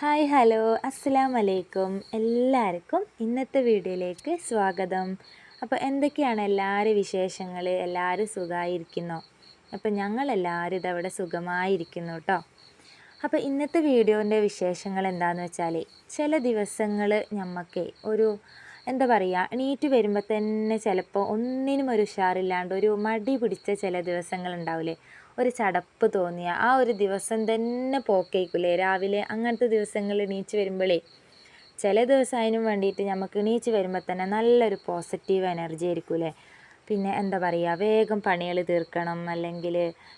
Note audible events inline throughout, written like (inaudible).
Hi hello. അസ്സലാം വലൈക്കും എല്ലാവർക്കും ഇന്നത്തെ വീഡിയോയിലേക്ക് സ്വാഗതം. അപ്പോൾ എന്തൊക്കെയാണ് എല്ലാവരും വിശേഷങ്ങൾ? എല്ലാവരും സുഖമായിരിക്കുന്നോ? അപ്പോൾ ഞങ്ങളെല്ലാവരും ഇതവിടെ സുഖമായിരിക്കുന്നു കേട്ടോ. അപ്പോൾ ഇന്നത്തെ വീഡിയോന്റെ വിശേഷങ്ങൾ എന്താണെന്ന് വെച്ചാൽ ചില ദിവസങ്ങൾ നമുക്ക് ഒരു എന്താ പറയുക എണീറ്റ് വരുമ്പോൾ തന്നെ ചിലപ്പോൾ ഒന്നിനും ഒരു ഉഷാറില്ലാണ്ട് ഒരു മടി പിടിച്ച ചില ദിവസങ്ങൾ ഉണ്ടാവില്ലേ ഒരു ചടപ്പ് തോന്നിയ ആ ഒരു ദിവസം തന്നെ പോക്കേക്കൂലേ? രാവിലെ അങ്ങനത്തെ ദിവസങ്ങളിൽ എണീച്ച് വരുമ്പോഴേ ചില ദിവസം അതിനും വേണ്ടിയിട്ട് നമുക്ക് എണീച്ച് വരുമ്പോൾ തന്നെ നല്ലൊരു പോസിറ്റീവ് എനർജി ആയിരിക്കും ആയിരിക്കൂലേ? പിന്നെ എന്താ പറയുക വേഗം പണികൾ തീർക്കണം അല്ലെങ്കിൽ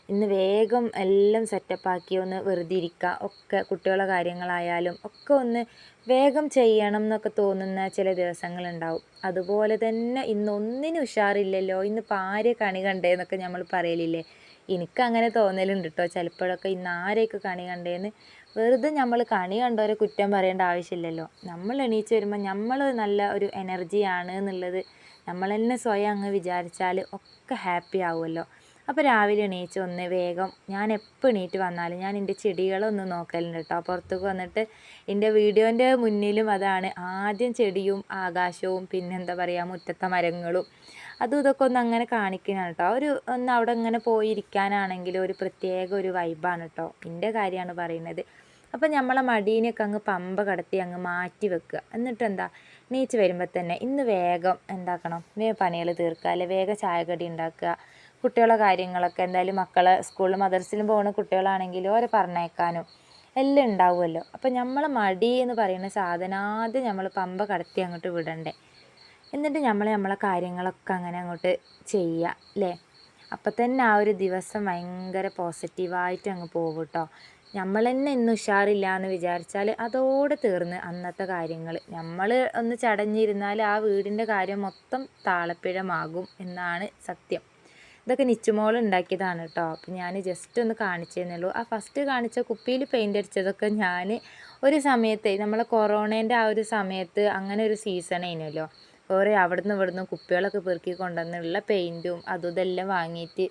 ഇന്ന് വേഗം എല്ലാം സെറ്റപ്പാക്കി ഒന്ന് വെറുതെ ഇരിക്കുക ഒക്കെ കുട്ടികളുടെ കാര്യങ്ങളായാലും ഒക്കെ ഒന്ന് വേഗം ചെയ്യണം എന്നൊക്കെ തോന്നുന്ന ചില ദിവസങ്ങളുണ്ടാവും. അതുപോലെ തന്നെ ഇന്ന് ഒന്നിനും ഉഷാറില്ലല്ലോ. ഇന്ന് ആരെ കണി കണ്ടേന്നൊക്കെ നമ്മൾ പറയലില്ലേ? എനിക്കങ്ങനെ തോന്നലുണ്ട് കേട്ടോ ചിലപ്പോഴൊക്കെ ഇന്ന് ആരെയൊക്കെ കണി കണ്ടേന്ന് വെറുതെ നമ്മൾ കണി കണ്ടവരെ കുറ്റം പറയേണ്ട ആവശ്യമില്ലല്ലോ. നമ്മൾ എണീച്ച് വരുമ്പോൾ നമ്മൾ നല്ല ഒരു എനർജിയാണ് എന്നുള്ളത് നമ്മൾ തന്നെ സ്വയം അങ്ങ് വിചാരിച്ചാൽ ഒക്കെ ഹാപ്പി ആവുമല്ലോ. അപ്പോൾ രാവിലെ എണീച്ച് ഒന്ന് വേഗം ഞാൻ എപ്പോൾ എണീറ്റ് വന്നാലും ഞാൻ എന്റെ ചെടികളൊന്ന് നോക്കലുണ്ട് കേട്ടോ. പുറത്തേക്ക് വന്നിട്ട് എന്റെ വീഡിയോന്റെ മുന്നിലും അതാണ് ആദ്യം ചെടിയും ആകാശവും പിന്നെന്താ പറയുക മുറ്റത്തെ മരങ്ങളും അതും ഇതൊക്കെ ഒന്ന് അങ്ങനെ കാണിക്കുന്നതാണ് കേട്ടോ ഒരു ഒന്ന് അവിടെ ഇങ്ങനെ പോയിരിക്കാനാണെങ്കിൽ ഒരു പ്രത്യേക ഒരു വൈബാണ് കേട്ടോ എന്റെ കാര്യമാണ് പറയുന്നത് അപ്പം നമ്മളെ മടീനെയൊക്കെ അങ്ങ് പമ്പ കടത്തി അങ്ങ് മാറ്റി വെക്കുക. എന്നിട്ട് എന്താ? നീച്ച് വരുമ്പോൾ തന്നെ ഇന്ന് വേഗം എന്താക്കണം? വേഗം പണികൾ തീർക്കുക. അല്ലെ വേഗം ചായക്കടി ഉണ്ടാക്കുക. കുട്ടികളെ കാര്യങ്ങളൊക്കെ എന്തായാലും മക്കളെ സ്കൂളിൽ മദർസിലും പോകുന്ന കുട്ടികളാണെങ്കിൽ ഓരെ പറഞ്ഞേക്കാനും എല്ലാം ഉണ്ടാവുമല്ലോ. അപ്പം നമ്മളെ മടി എന്ന് പറയുന്ന സാധനം ആദ്യം നമ്മൾ പമ്പ കടത്തി അങ്ങോട്ട് വിടണ്ടേ. എന്നിട്ട് നമ്മൾ നമ്മളെ കാര്യങ്ങളൊക്കെ അങ്ങനെ അങ്ങോട്ട് ചെയ്യുക അല്ലേ അപ്പം തന്നെ ആ ഒരു ദിവസം ഭയങ്കര പോസിറ്റീവായിട്ട് അങ്ങ് പോകും കേട്ടോ നമ്മൾ തന്നെ ഇന്ന് ഉഷാറില്ല എന്ന് വിചാരിച്ചാൽ അതോടെ തീർന്ന് അന്നത്തെ കാര്യങ്ങൾ നമ്മൾ ഒന്ന് ചടഞ്ഞിരുന്നാൽ ആ വീടിന്റെ കാര്യം മൊത്തം താളപ്പിഴമാകും എന്നാണ് സത്യം. ഇതൊക്കെ നിച്ചുമോൾ ഉണ്ടാക്കിയതാണ് കേട്ടോ അപ്പം ഞാൻ ജസ്റ്റ് ഒന്ന് കാണിച്ചതന്നേ ഉള്ളൂ ആ ഫസ്റ്റ് കാണിച്ച കുപ്പിയിൽ പെയിന്റ് അടിച്ചതൊക്കെ ഞാൻ ഒരു സമയത്ത് നമ്മളെ കൊറോണേന്റെ ആ ഒരു സമയത്ത് അങ്ങനെ ഒരു സീസൺ ആയിരുന്നല്ലോ കുറേ അവിടുന്ന് ഇവിടുന്ന് കുപ്പികളൊക്കെ പെറുക്കി കൊണ്ടുവന്നുള്ള പെയിന്റും അതും ഇതെല്ലാം വാങ്ങിയിട്ട്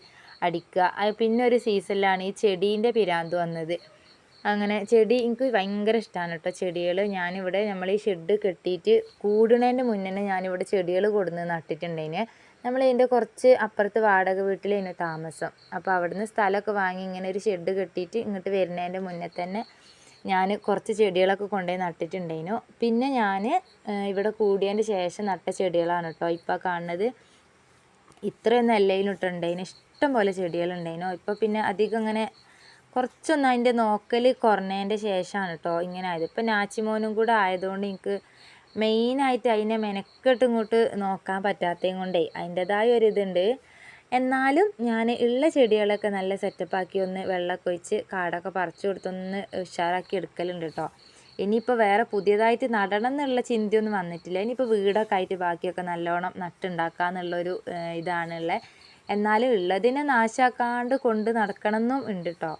അടിക്കുക. പിന്നെ ഒരു സീസണിലാണ് ഈ ചെടീന്റെ പിരാന്ത് വന്നത്. അങ്ങനെ ചെടി എനിക്ക് ഭയങ്കര ഇഷ്ടമാണ് കേട്ടോ ചെടികൾ. ഞാനിവിടെ നമ്മൾ ഈ ഷെഡ് കെട്ടിയിട്ട് കൂടുന്നതിന്റെ മുന്നേ ഞാനിവിടെ ചെടികൾ കൊടുന്ന് നട്ടിട്ടുണ്ടതിന് നമ്മൾ ഇതിന്റെ കുറച്ച് അപ്പുറത്ത് വാടക വീട്ടിലായിരുന്നു താമസം. അപ്പോൾ അവിടുന്ന് സ്ഥലമൊക്കെ വാങ്ങി ഇങ്ങനെ ഒരു ഷെഡ് കെട്ടിയിട്ട് ഇങ്ങോട്ട് വരുന്നതിന്റെ മുന്നേ തന്നെ ഞാൻ കുറച്ച് ചെടികളൊക്കെ കൊണ്ടുപോയി നട്ടിട്ടുണ്ടായിരുന്നു. പിന്നെ ഞാൻ ഇവിടെ കൂടിയതിന്റെ ശേഷം നട്ട ചെടികളാണ് കേട്ടോ. ഇപ്പോൾ കാണുന്നത് ഇത്രയൊന്നും എല്ലയിലും ഇട്ടുണ്ടായിരുന്നു ഇഷ്ടം പോലെ ചെടികളുണ്ടായിരുന്നു. ഇപ്പോൾ പിന്നെ അധികം ഇങ്ങനെ കുറച്ചൊന്നും അതിന്റെ നോക്കൽ കുറഞ്ഞതിന്റെ ശേഷമാണ് കേട്ടോ ഇങ്ങനെ ആയത്. ഇപ്പം നാച്ചിമോനും കൂടെ ആയതുകൊണ്ട് എനിക്ക് മെയിനായിട്ട് അതിനെ മെനക്കെട്ട് ഇങ്ങോട്ട് നോക്കാൻ പറ്റാത്തതും കൊണ്ടേ അതിന്റെതായ ഒരു ഇതുണ്ട് എന്നാലും ഞാൻ ഉള്ള ചെടികളൊക്കെ നല്ല സെറ്റപ്പാക്കി ഒന്ന് വെള്ളമൊക്കെ ഒഴിച്ച് കാടൊക്കെ പറിച്ചു കൊടുത്തൊന്ന് ഉഷാറാക്കി എടുക്കലുണ്ട് കേട്ടോ ഇനിയിപ്പോൾ വേറെ പുതിയതായിട്ട് നടണം എന്നുള്ള ചിന്തയൊന്നും വന്നിട്ടില്ല. ഇനിയിപ്പോൾ വീടൊക്കെ ആയിട്ട് ബാക്കിയൊക്കെ നല്ലോണം നട്ടുണ്ടാക്കുക എന്നുള്ളൊരു ഇതാണുള്ളത് എന്നാലും ഉള്ളതിനെ നാശാക്കാണ്ട് കൊണ്ട് നടക്കണമെന്നും ഉണ്ട് കേട്ടോ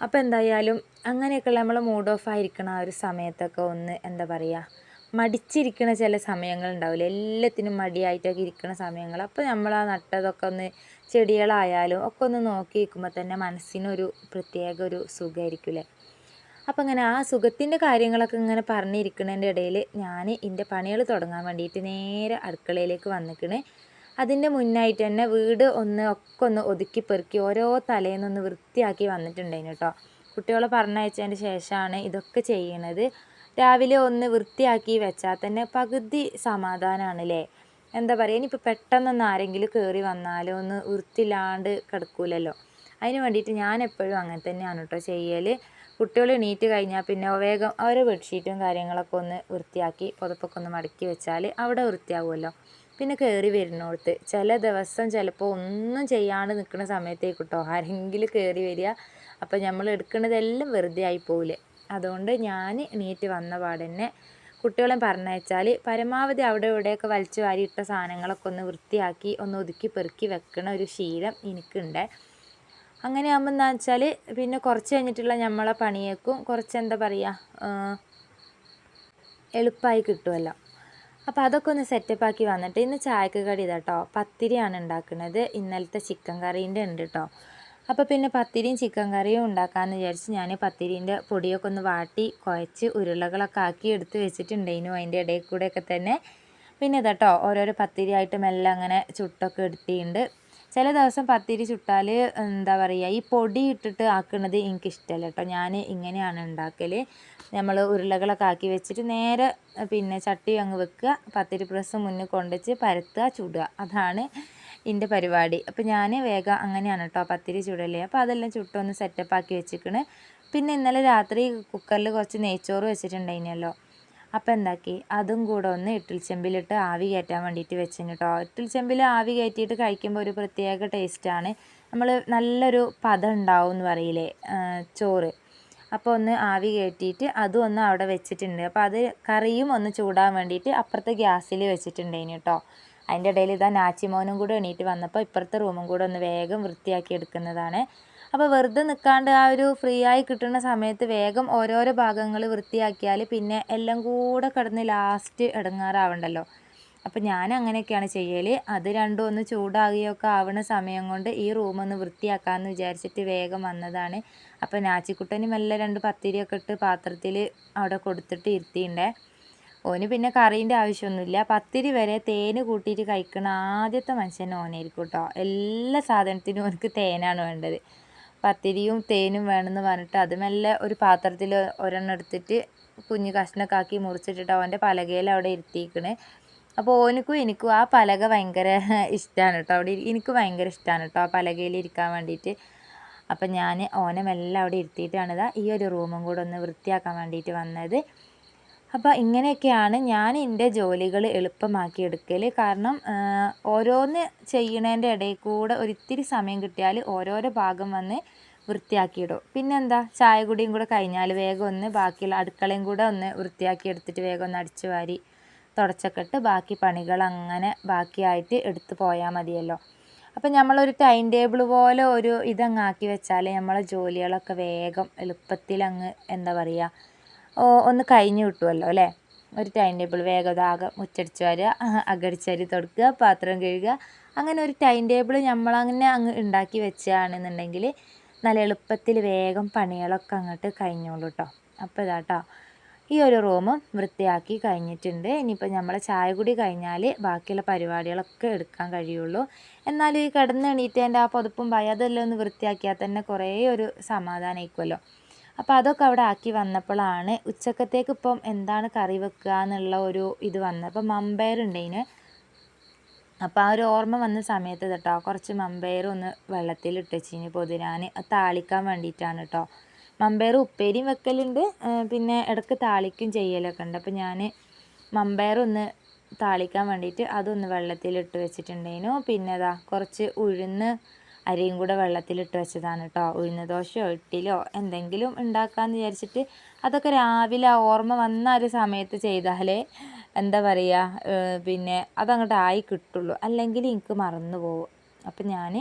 അപ്പോൾ എന്തായാലും അങ്ങനെയൊക്കെയുള്ള നമ്മൾ മൂഡ് ഓഫ് ആയിരിക്കണം ആ ഒരു സമയത്തൊക്കെ ഒന്ന് എന്താ പറയുക മടിച്ചിരിക്കണ ചില സമയങ്ങൾ ഉണ്ടാവില്ല എല്ലാത്തിനും മടിയായിട്ടൊക്കെ ഇരിക്കുന്ന സമയങ്ങൾ. അപ്പോൾ നമ്മൾ ആ നട്ടതൊക്കെ ഒന്ന് ചെടികളായാലും ഒക്കെ ഒന്ന് നോക്കി നിൽക്കുമ്പോൾ തന്നെ മനസ്സിനൊരു പ്രത്യേക ഒരു സുഖമായിരിക്കില്ലേ അപ്പോൾ അങ്ങനെ ആ സുഖത്തിന്റെ കാര്യങ്ങളൊക്കെ ഇങ്ങനെ പറഞ്ഞിരിക്കുന്നതിന്റെ ഇടയിൽ ഞാൻ എന്റെ പണികൾ തുടങ്ങാൻ വേണ്ടിയിട്ട് നേരെ അടുക്കളയിലേക്ക് വന്നിക്കണേ അതിന്റെ മുന്നായിട്ട് തന്നെ വീട് ഒന്ന് ഒക്കെ ഒന്ന് ഒതുക്കി പെറുക്കി ഓരോ തലേന്നൊന്ന് വൃത്തിയാക്കി വന്നിട്ടുണ്ടായിരുന്നു കേട്ടോ. കുട്ടികളെ പറഞ്ഞയച്ചതിന് ശേഷമാണ് ഇതൊക്കെ ചെയ്യണത്. രാവിലെ ഒന്ന് വൃത്തിയാക്കി വെച്ചാൽ തന്നെ പകുതി സമാധാനമാണ് അല്ലേ എന്താ പറയുക ഇനിയിപ്പോൾ പെട്ടെന്നൊന്ന് ആരെങ്കിലും കയറി വന്നാലോ ഒന്ന് വൃത്തിയില്ലാണ്ട് കിടക്കൂലല്ലോ. അതിന് വേണ്ടിയിട്ട് ഞാൻ എപ്പോഴും അങ്ങനെ തന്നെയാണ് കേട്ടോ ചെയ്യൽ. കുട്ടികൾ എണീറ്റ് കഴിഞ്ഞാൽ പിന്നെ വേഗം അവരെ ബെഡ്ഷീറ്റും കാര്യങ്ങളൊക്കെ ഒന്ന് വൃത്തിയാക്കി പുതപ്പൊക്കെ ഒന്ന് മടക്കി വെച്ചാൽ അവിടെ വൃത്തിയാവുമല്ലോ. പിന്നെ കയറി വരുന്നോടത്ത് ചില ദിവസം ചിലപ്പോൾ ഒന്നും ചെയ്യാണ്ട് നിൽക്കുന്ന സമയത്തേക്ക് കേട്ടോ ആരെങ്കിലും കയറി വരിക. അപ്പോൾ നമ്മൾ എടുക്കുന്നതെല്ലാം വെറുതെ ആയി പോവില്ലേ? അതുകൊണ്ട് ഞാൻ നീറ്റ് വന്ന പാടന്നെ കുട്ടികളെ പറഞ്ഞയച്ചാൽ പരമാവധി അവിടെ ഇവിടെയൊക്കെ വലിച്ചു വാരിയിട്ട സാധനങ്ങളൊക്കെ ഒന്ന് വൃത്തിയാക്കി ഒന്ന് ഒതുക്കി പെറുക്കി വെക്കണ ഒരു ശീലം എനിക്കുണ്ട്. അങ്ങനെ ആകുമ്പോൾ എന്താ വെച്ചാൽ പിന്നെ കുറച്ച് കഴിഞ്ഞിട്ടുള്ള നമ്മളെ പണിയേക്കും കുറച്ച് എന്താ പറയുക എളുപ്പമായി കിട്ടുമല്ലോ അപ്പോൾ അതൊക്കെ ഒന്ന് സെറ്റപ്പാക്കി വന്നിട്ട് ഇന്ന് ചായക്ക് കടി ഇതാട്ടോ. പത്തിരിയാണ് ഉണ്ടാക്കുന്നത് ഇന്നലത്തെ ചിക്കൻ കറീന്റെ ഉണ്ട് കേട്ടോ അപ്പോൾ പിന്നെ പത്തിരിയും ചിക്കൻ കറിയും ഉണ്ടാക്കാമെന്ന് വിചാരിച്ച് ഞാൻ പത്തിരീന്റെ പൊടിയൊക്കെ ഒന്ന് വാട്ടി കുഴച്ച് ഉരുളകളൊക്കെ ആക്കി എടുത്ത് വെച്ചിട്ടുണ്ടായിരുന്നു അതിന്റെ ഇടയിൽ കൂടെയൊക്കെ തന്നെ പിന്നെ ഇതട്ടോ ഓരോരോ പത്തിരി ആയിട്ട് മെല്ലെ അങ്ങനെ ചുട്ടൊക്കെ എടുത്തിട്ടുണ്ട്. ചില ദിവസം പത്തിരി ചുട്ടാൽ എന്താ പറയുക ഈ പൊടി ഇട്ടിട്ട് ആക്കുന്നത് എനിക്കിഷ്ടമല്ല കേട്ടോ ഞാൻ ഇങ്ങനെയാണ് ഉണ്ടാക്കൽ നമ്മൾ ഉരുളകളൊക്കെ ആക്കി വെച്ചിട്ട് നേരെ പിന്നെ ചട്ടി അങ്ങ് വെക്കുക. പത്തിരി പ്രസ് മുന്നിൽ കൊണ്ടുവച്ച് പരത്തുക ചുടുക. അതാണ് എന്റെ പരിപാടി. അപ്പോൾ ഞാൻ വേഗം അങ്ങനെയാണ് കേട്ടോ പത്തിരി ചുടലേ. അപ്പോൾ അതെല്ലാം ചുട്ടൊന്ന് സെറ്റപ്പ് ആക്കി വെച്ചിക്കണ്. പിന്നെ ഇന്നലെ രാത്രി കുക്കറിൽ കുറച്ച് നെയ്ച്ചോറ് വെച്ചിട്ടുണ്ടായിരുന്നല്ലോ അപ്പോൾ എന്താക്കി? അതും കൂടെ ഒന്ന് ഇട്ടിൽ ചെമ്പിലിട്ട് ആവി കയറ്റാൻ വേണ്ടിയിട്ട് വെച്ചിന് കേട്ടോ ഇട്ടിൽ ചെമ്പിൽ ആവി കയറ്റിയിട്ട് കഴിക്കുമ്പോൾ ഒരു പ്രത്യേക ടേസ്റ്റാണ് നമ്മൾ നല്ലൊരു പദം ഉണ്ടാവും എന്ന് പറയില്ലേ? ചോറ്. അപ്പോൾ ഒന്ന് ആവി കയറ്റിയിട്ട് അതും ഒന്ന് അവിടെ വെച്ചിട്ടുണ്ട്. അപ്പോൾ അത് കറിയും ഒന്ന് ചൂടാൻ വേണ്ടിയിട്ട് അപ്പുറത്തെ ഗ്യാസിൽ വെച്ചിട്ടുണ്ടായിന് കേട്ടോ അതിന്റെ ഇടയിൽ ഇതാ നാച്ചിമോനും കൂടെ എണീറ്റ് വന്നപ്പോൾ ഇപ്പുറത്തെ റൂമും കൂടെ ഒന്ന് വേഗം വൃത്തിയാക്കി എടുക്കുന്നതാണ്. അപ്പോൾ വെറുതെ നിൽക്കാണ്ട് ആ ഒരു ഫ്രീ ആയി കിട്ടുന്ന സമയത്ത് വേഗം ഓരോരോ ഭാഗങ്ങൾ വൃത്തിയാക്കിയാൽ പിന്നെ എല്ലാം കൂടെ കിടന്ന് ലാസ്റ്റ് ഇടങ്ങാറാവണ്ടല്ലോ. അപ്പോൾ ഞാൻ അങ്ങനെയൊക്കെയാണ് ചെയ്യൽ. അത് രണ്ടും ഒന്ന് ചൂടാകുകയൊക്കെ ആവുന്ന സമയം കൊണ്ട് ഈ റൂം ഒന്ന് വൃത്തിയാക്കാമെന്ന് വിചാരിച്ചിട്ട് വേഗം വന്നതാണ്. അപ്പോൾ നാച്ചിക്കുട്ടനും എല്ലാം രണ്ട് പത്തിരിയൊക്കെ ഇട്ട് പാത്രത്തിൽ അവിടെ കൊടുത്തിട്ട് ഇരുത്തിയിട്ടുണ്ടേ. ഓന് പിന്നെ കറീന്റെ ആവശ്യമൊന്നുമില്ല. പത്തിരി വരെ തേന് കൂട്ടിയിട്ട് കഴിക്കണ ആദ്യത്തെ മനുഷ്യൻ ഓനായിരിക്കും കേട്ടോ എല്ലാ സാധനത്തിനും ഓനക്ക് തേനാണ് വേണ്ടത്. പത്തിരിയും തേനും വേണമെന്ന് പറഞ്ഞിട്ട് അത് മെല്ലെ ഒരു പാത്രത്തിൽ ഒരെണ്ണം എടുത്തിട്ട് കുഞ്ഞു കഷ്ണക്കാക്കി മുറിച്ചിട്ടിട്ട് അവന്റെ പലകയിൽ അവിടെ ഇരുത്തിയിരിക്കണേ അപ്പോൾ ഓനക്കും എനിക്കും ആ പലക ഭയങ്കര (laughs) ഇഷ്ടമാണ് കേട്ടോ അവിടെ എനിക്ക് ഭയങ്കര ഇഷ്ടമാണ് കേട്ടോ ആ പലകയിൽ ഇരിക്കാൻ വേണ്ടിയിട്ട്. അപ്പം ഞാൻ ഓനെ മെല്ലെ അവിടെ ഇരുത്തിയിട്ടാണിതാ ഈ ഒരു റൂമും കൂടെ ഒന്ന് വൃത്തിയാക്കാൻ വേണ്ടിയിട്ട് വന്നത്. അപ്പോൾ ഇങ്ങനെയൊക്കെയാണ് ഞാൻ എന്റെ ജോലികൾ എളുപ്പമാക്കി എടുക്കൽ കാരണം ഓരോന്ന് ചെയ്യണതിന്റെ ഇടയിൽ കൂടെ ഒരിത്തിരി സമയം കിട്ടിയാൽ ഓരോരോ ഭാഗം വന്ന് വൃത്തിയാക്കിയിടും. പിന്നെന്താ? ചായ കുടിയും കൂടെ കഴിഞ്ഞാൽ വേഗം ഒന്ന് ബാക്കിയുള്ള അടുക്കളയും കൂടെ ഒന്ന് വൃത്തിയാക്കി എടുത്തിട്ട് വേഗം ഒന്ന് അടിച്ചു വാരി തുടച്ചൊക്കെ ഇട്ട് ബാക്കി പണികൾ അങ്ങനെ ബാക്കിയായിട്ട് എടുത്തു പോയാൽ മതിയല്ലോ. അപ്പം നമ്മളൊരു ടൈം ടേബിൾ പോലെ ഒരു ഇതങ്ങാക്കി വെച്ചാൽ നമ്മളെ ജോലികളൊക്കെ വേഗം എളുപ്പത്തിൽ അങ്ങ് എന്താ പറയുക ഒന്ന് കഴിഞ്ഞ് കിട്ടുമല്ലോ അല്ലേ? ഒരു ടൈം ടേബിൾ വേഗം ആകെ മുറ്റടിച്ച് വരിക അകടിച്ചരി തുടക്കുക പാത്രം കഴുകുക. അങ്ങനെ ഒരു ടൈം ടേബിൾ നമ്മളങ്ങനെ അങ്ങ് ഉണ്ടാക്കി വെച്ചാണെന്നുണ്ടെങ്കിൽ നല്ല എളുപ്പത്തിൽ വേഗം പണികളൊക്കെ അങ്ങോട്ട് കഴിഞ്ഞോളൂ കേട്ടോ അപ്പോൾ ഇതാട്ടോ ഈ ഒരു റൂം വൃത്തിയാക്കി കഴിഞ്ഞിട്ടുണ്ട്. ഇനിയിപ്പോൾ നമ്മൾ ചായ കൂടി കഴിഞ്ഞാൽ ബാക്കിയുള്ള പരിപാടികളൊക്കെ എടുക്കാൻ കഴിയുള്ളൂ. എന്നാലും ഈ കിടന്ന് എണീറ്റേന്റെ ആ പുതപ്പും ഭയം അതെല്ലാം ഒന്ന് വൃത്തിയാക്കിയാൽ തന്നെ കുറേ ഒരു സമാധാനമായിരിക്കുമല്ലോ അപ്പോൾ അതൊക്കെ അവിടെ ആക്കി വന്നപ്പോഴാണ് ഉച്ചക്കത്തേക്ക് ഇപ്പം എന്താണ് കറി വെക്കുക എന്നുള്ള ഒരു ഇത് വന്നത്. അപ്പം മമ്പയർ ഉണ്ടതിന് അപ്പോൾ ആ ഒരു ഓർമ്മ വന്ന സമയത്ത് കേട്ടോ കുറച്ച് മമ്പയർ ഒന്ന് വെള്ളത്തിൽ കഴിഞ്ഞാൽ പൊതിരാൻ. താളിക്കാൻ വേണ്ടിയിട്ടാണ് കേട്ടോ മമ്പയർ ഉപ്പേരിയും വെക്കലുണ്ട്. പിന്നെ ഇടയ്ക്ക് താളിക്കും ചെയ്യലൊക്കെ ഉണ്ട്. അപ്പോൾ ഞാൻ മമ്പയർ ഒന്ന് താളിക്കാൻ വേണ്ടിയിട്ട് അതൊന്ന് വെള്ളത്തിലിട്ട് വെച്ചിട്ടുണ്ടേനു. പിന്നെ അതാ കുറച്ച് ഉഴുന്ന് അരിയും കൂടെ വെള്ളത്തിലിട്ട് വെച്ചതാണ് കേട്ടോ ഉഴുന്ന ദോശയോ ഇട്ടിലോ എന്തെങ്കിലും ഉണ്ടാക്കാമെന്ന് വിചാരിച്ചിട്ട് അതൊക്കെ രാവിലെ ഓർമ്മ വന്ന ഒരു സമയത്ത് ചെയ്താലേ എന്താ പറയുക പിന്നെ അതങ്ങോട്ട് ആയി കിട്ടുള്ളൂ. അല്ലെങ്കിൽ എനിക്ക് മറന്നു പോകും. അപ്പം ഞാൻ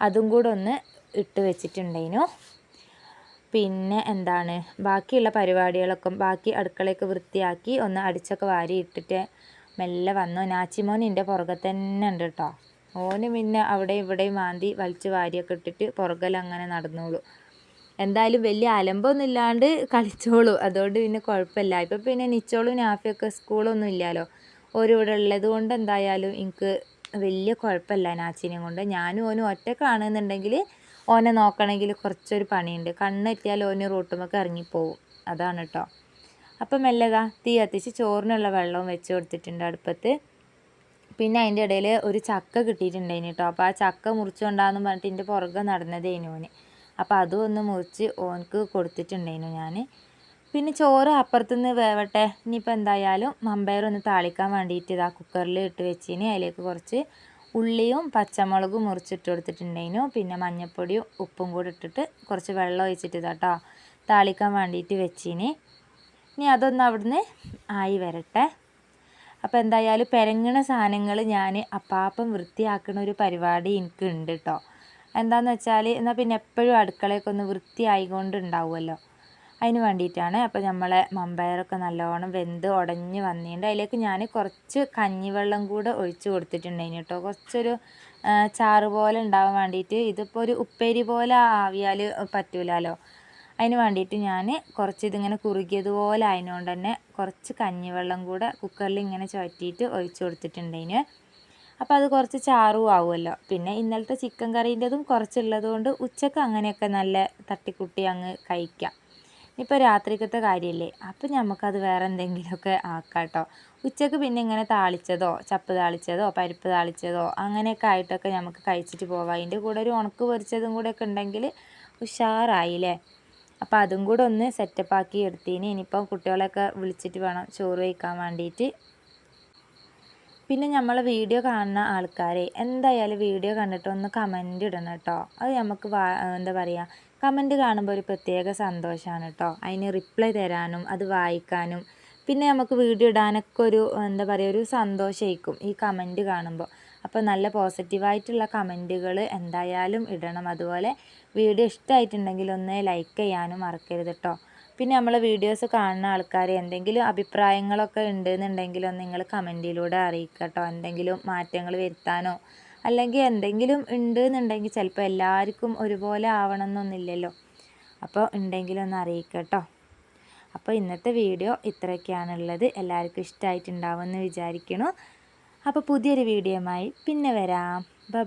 അതും കൂടെ ഒന്ന് ഇട്ട് വെച്ചിട്ടുണ്ടേനു. പിന്നെ എന്താണ് ബാക്കിയുള്ള പരിപാടികളൊക്കെ ബാക്കി അടുക്കളയൊക്കെ വൃത്തിയാക്കി ഒന്ന് അടിച്ചൊക്കെ വാരി ഇട്ടിട്ട് മെല്ലെ വന്നു. നാച്ചിമോൻ എന്റെ പുറകെ തന്നെ ഉണ്ട് കേട്ടോ ഓന് പിന്നെ അവിടെ ഇവിടെയും മാന്തി വലിച്ചു വാരിയൊക്കെ ഇട്ടിട്ട് പുറകിലങ്ങനെ നടന്നോളൂ. എന്തായാലും വലിയ അലമ്പൊന്നും ഇല്ലാണ്ട് കളിച്ചോളൂ. അതുകൊണ്ട് പിന്നെ കുഴപ്പമില്ല. ഇപ്പം പിന്നെ നിച്ചോളും നാഫിയൊക്കെ സ്കൂളൊന്നും ഇല്ലല്ലോ. ഓരിവിടെ ഉള്ളത് കൊണ്ട് എന്തായാലും എനിക്ക് വലിയ കുഴപ്പമില്ല നാച്ചിനെയും കൊണ്ട്. ഞാനും ഓനും ഒറ്റക്കാണെന്നുണ്ടെങ്കിൽ ഓനെ നോക്കണമെങ്കിൽ കുറച്ചൊരു പണിയുണ്ട്. കണ്ണെത്തിയാൽ ഓന് റൂട്ടുമൊക്കെ ഇറങ്ങിപ്പോവും. അതാണ് കേട്ടോ. അപ്പം മെല്ലതാ തീ കത്തിച്ച് ചോറിനുള്ള വെള്ളവും വെച്ച് കൊടുത്തിട്ടുണ്ട് അടുപ്പത്ത്. പിന്നെ അതിന്റെ ഇടയിൽ ഒരു ചക്ക കിട്ടിയിട്ടുണ്ടായിന് കേട്ടോ അപ്പോൾ ആ ചക്ക മുറിച്ചുകൊണ്ടാന്ന് പറഞ്ഞിട്ട് എന്റെ പുറകെ നടന്നതേനു ഓന്. അപ്പോൾ അതും ഒന്ന് മുറിച്ച് ഓനക്ക് കൊടുത്തിട്ടുണ്ടായിരുന്നു ഞാൻ പിന്നെ ചോറ് അപ്പുറത്തുനിന്ന് വേവട്ടെ. ഇനിയിപ്പോൾ എന്തായാലും മമ്പയർ ഒന്ന് താളിക്കാൻ വേണ്ടിയിട്ട് ഇതാ കുക്കറിൽ ഇട്ട് വെച്ചിന്. അതിലേക്ക് കുറച്ച് ഉള്ളിയും പച്ചമുളകും മുറിച്ചിട്ട് കൊടുത്തിട്ടുണ്ടായിരുന്നു പിന്നെ മഞ്ഞൾപ്പൊടിയും ഉപ്പും കൂടി ഇട്ടിട്ട് കുറച്ച് വെള്ളം ഒഴിച്ചിട്ട് ഇതാട്ടോ താളിക്കാൻ വേണ്ടിയിട്ട് വെച്ചിന്. ഇനി അതൊന്ന് അവിടുന്ന് ആയി വരട്ടെ. അപ്പോൾ എന്തായാലും പെരങ്ങണ സാധനങ്ങൾ ഞാൻ അപ്പാപ്പം വൃത്തിയാക്കുന്ന ഒരു പരിപാടി എനിക്ക് ഉണ്ട് കേട്ടോ എന്താന്ന് വെച്ചാൽ എന്നാൽ പിന്നെ എപ്പോഴും അടുക്കളയൊക്കെ ഒന്ന് വൃത്തിയായിക്കൊണ്ട് ഉണ്ടാവുമല്ലോ അതിന് വേണ്ടിയിട്ടാണ് അപ്പോൾ നമ്മളെ മമ്പയറൊക്കെ നല്ലോണം വെന്ത് ഉടഞ്ഞ് വന്നിട്ടുണ്ട് അതിലേക്ക് ഞാൻ കുറച്ച് കഞ്ഞിവെള്ളം കൂടെ ഒഴിച്ച് കൊടുത്തിട്ടുണ്ടായിന് കേട്ടോ കുറച്ചൊരു ചാറ് പോലെ ഉണ്ടാവാൻ വേണ്ടിയിട്ട് ഇതിപ്പോൾ ഒരു ഉപ്പേരി പോലെ ആവിയാൽ പറ്റൂലല്ലോ അതിന് വേണ്ടിയിട്ട് ഞാൻ കുറച്ച് ഇതിങ്ങനെ കുറുകിയതുപോലെ ആയതുകൊണ്ട് തന്നെ കുറച്ച് കഞ്ഞിവെള്ളം കൂടെ കുക്കറിൽ ഇങ്ങനെ ചുവറ്റിയിട്ട് ഒഴിച്ച് കൊടുത്തിട്ടുണ്ടതിന് അപ്പോൾ അത് കുറച്ച് ചാറും ആവുമല്ലോ. പിന്നെ ഇന്നലത്തെ ചിക്കൻ കറീന്റെതും കുറച്ചുള്ളത് കൊണ്ട് ഉച്ചയ്ക്ക് അങ്ങനെയൊക്കെ നല്ല തട്ടിക്കുട്ടി അങ്ങ് കഴിക്കാം. ഇപ്പോൾ രാത്രിക്കത്തെ കാര്യമല്ലേ അപ്പോൾ നമുക്കത് വേറെ എന്തെങ്കിലുമൊക്കെ ആക്കാം കേട്ടോ ഉച്ചയ്ക്ക് പിന്നെ ഇങ്ങനെ താളിച്ചതോ ചപ്പ് താളിച്ചതോ പരിപ്പ് താളിച്ചതോ അങ്ങനെയൊക്കെ ആയിട്ടൊക്കെ നമുക്ക് കഴിച്ചിട്ട് പോവാം. അതിന്റെ കൂടെ ഒരു ഉണക്ക് പൊരിച്ചതും കൂടെ ഒക്കെ ഉണ്ടെങ്കിൽ ഉഷാറായില്ലേ? അപ്പോൾ അതും കൂടെ ഒന്ന് സെറ്റപ്പാക്കി എടുത്തിന്. ഇനിയിപ്പോൾ കുട്ടികളെയൊക്കെ വിളിച്ചിട്ട് വേണം ചോറ് വയ്ക്കാൻ വേണ്ടിയിട്ട് പിന്നെ നമ്മൾ വീഡിയോ കാണുന്ന ആൾക്കാരെ എന്തായാലും വീഡിയോ കണ്ടിട്ട് ഒന്ന് കമന്റ് ഇടണം കേട്ടോ. അത് നമുക്ക് എന്താ പറയുക കമന്റ് കാണുമ്പോൾ ഒരു പ്രത്യേക സന്തോഷമാണ് കേട്ടോ. അതിന് റിപ്ലൈ തരാനും അത് വായിക്കാനും. പിന്നെ നമുക്ക് വീഡിയോ ഇടാനൊക്കെ ഒരു എന്താ പറയുക ഒരു സന്തോഷമായിരിക്കും ഈ കമന്റ് കാണുമ്പോൾ അപ്പോൾ നല്ല പോസിറ്റീവായിട്ടുള്ള കമന്റുകൾ എന്തായാലും ഇടണം. അതുപോലെ വീഡിയോ ഇഷ്ടമായിട്ടുണ്ടെങ്കിൽ ഒന്ന് ലൈക്ക് ചെയ്യാനും മറക്കരുത് കേട്ടോ പിന്നെ നമ്മളെ വീഡിയോസ് കാണുന്ന ആൾക്കാർ എന്തെങ്കിലും അഭിപ്രായങ്ങളൊക്കെ ഉണ്ടെന്നുണ്ടെങ്കിൽ ഒന്ന് നിങ്ങൾ കമന്റിലൂടെ അറിയിക്കുക കേട്ടോ എന്തെങ്കിലും മാറ്റങ്ങൾ വരുത്താനോ അല്ലെങ്കിൽ എന്തെങ്കിലും ഉണ്ട് എന്നുണ്ടെങ്കിൽ ചിലപ്പോൾ എല്ലാവർക്കും ഒരുപോലെ ആവണമെന്നൊന്നുമില്ലല്ലോ അപ്പോൾ ഉണ്ടെങ്കിലൊന്ന് അറിയിക്കുക കേട്ടോ അപ്പോൾ ഇന്നത്തെ വീഡിയോ ഇത്രയൊക്കെയാണുള്ളത്. എല്ലാവർക്കും ഇഷ്ടമായിട്ടുണ്ടാവുമെന്ന് വിചാരിക്കുന്നു. അപ്പോൾ പുതിയൊരു വീഡിയോയുമായി പിന്നെ വരാം. ബ